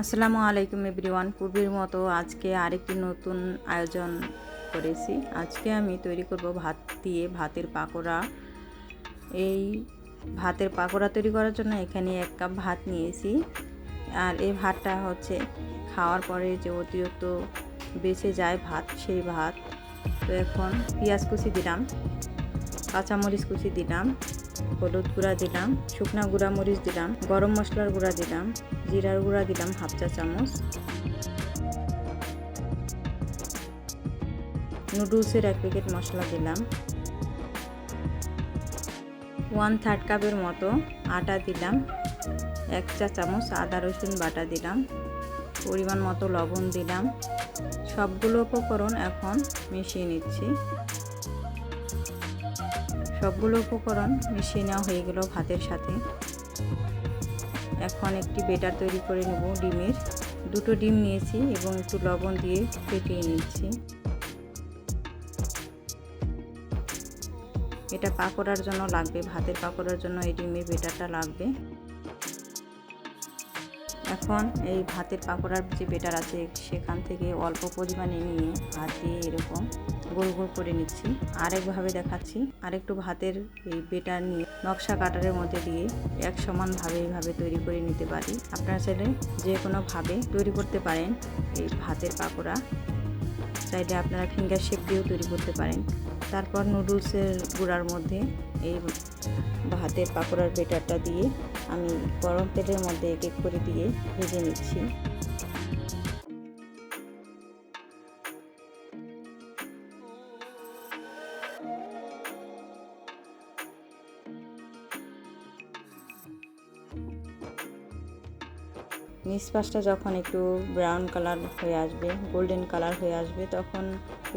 আসসালামু আলাইকুম এভরিওয়ান। পূর্বের মতো আজকে আরেকটি নতুন আয়োজন করেছি। আজকে আমি তৈরি করব ভাত দিয়ে ভাতের পাকোড়া। এই ভাতের পাকোড়া তৈরি করার জন্য এখানে এক কাপ ভাত নিয়েছি। আর এই ভাতটা হচ্ছে খাওয়ার পরে যে অতিরিক্ত বেঁচে যায় ভাত, সেই ভাত। তো এখন পেঁয়াজ কুচি দিলাম। কাঁচামরিচ কুচি দিলাম, হলুদ গুঁড়া দিলাম, শুকনা গুঁড়া মরিচ দিলাম, গরম মশলার গুঁড়া দিলাম, জিরার গুঁড়া দিলাম হাফ চা চামচ। নুডলসের এক প্যাকেট মশলা দিলাম। ওয়ান থার্ড কাপের মতো আটা দিলাম। এক চা চামচ আদা রসুন বাটা দিলাম। পরিমাণ মতো লবণ দিলাম। সবগুলো উপকরণ এখন মিশিয়ে নিচ্ছি। সবগুলো উপকরণ মিশিয়ে নেওয়া হয়ে গেল ভাতের সাথে। এখন একটি বেটার তৈরি করে নেব ডিমের। দুটো ডিম নিয়েছি এবং একটু লবণ দিয়ে ফেটিয়ে নিচ্ছি। এটা পাকোড়ার জন্য লাগবে, ভাতের পাকোড়ার জন্য এই ডিমের বেটারটা লাগবে। এখন এই ভাতের পাকোড়ার যে বেটার আছে সেখান থেকে অল্প পরিমাণে নিয়ে ভাত দিয়ে এরকম গোল গোল করে নিচ্ছি। আরেকভাবে দেখাচ্ছি। আরেকটু ভাতের এই বেটার নিয়ে নকশা কাটারের মধ্যে দিয়ে এক সমানভাবে এইভাবে তৈরি করে নিতে পারি। আপনারা চাইলে যে কোনোভাবে তৈরি করতে পারেন এই ভাতের পাকোড়া। চাইলে আপনারা ফিঙ্গার শেপ দিয়েও তৈরি করতে পারেন। তারপর নুডলসের গুঁড়ার মধ্যে এই ভাতের পাকোড়ার বেটারটা দিয়ে আমি গরম তেলের মধ্যে এক এক করে দিয়ে ভেজে নিচ্ছি। নিচ যখন একটু ব্রাউন কালার হয়ে আসবে গোল্ডেন কালার হয়ে আসবে, তখন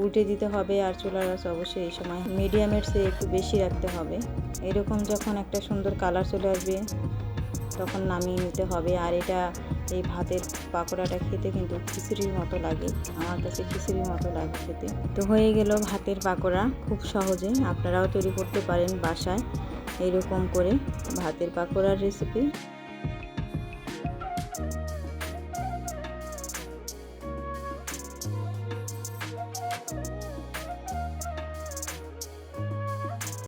উল্টে দিতে হবে আর চুলার আঁচ অবশ্যই এই সময় মিডিয়ামের চেয়ে একটু বেশি রাখতে হবে। এরকম যখন একটা সুন্দর কালার চলে আসবে, তখন নামিয়ে নিতে হবে। আর এটা এই ভাতের পাকোড়াটা খেতে কিন্তু খিচুড়ির মতো লাগে, আমার কাছে খিচুড়ির মতো লাগে খেতে। তো হয়ে গেল ভাতের পাকোড়া খুব সহজে, আপনারাও তৈরি করতে পারেন বাসায়। এরকম করে ভাতের পাকোড়ার রেসিপি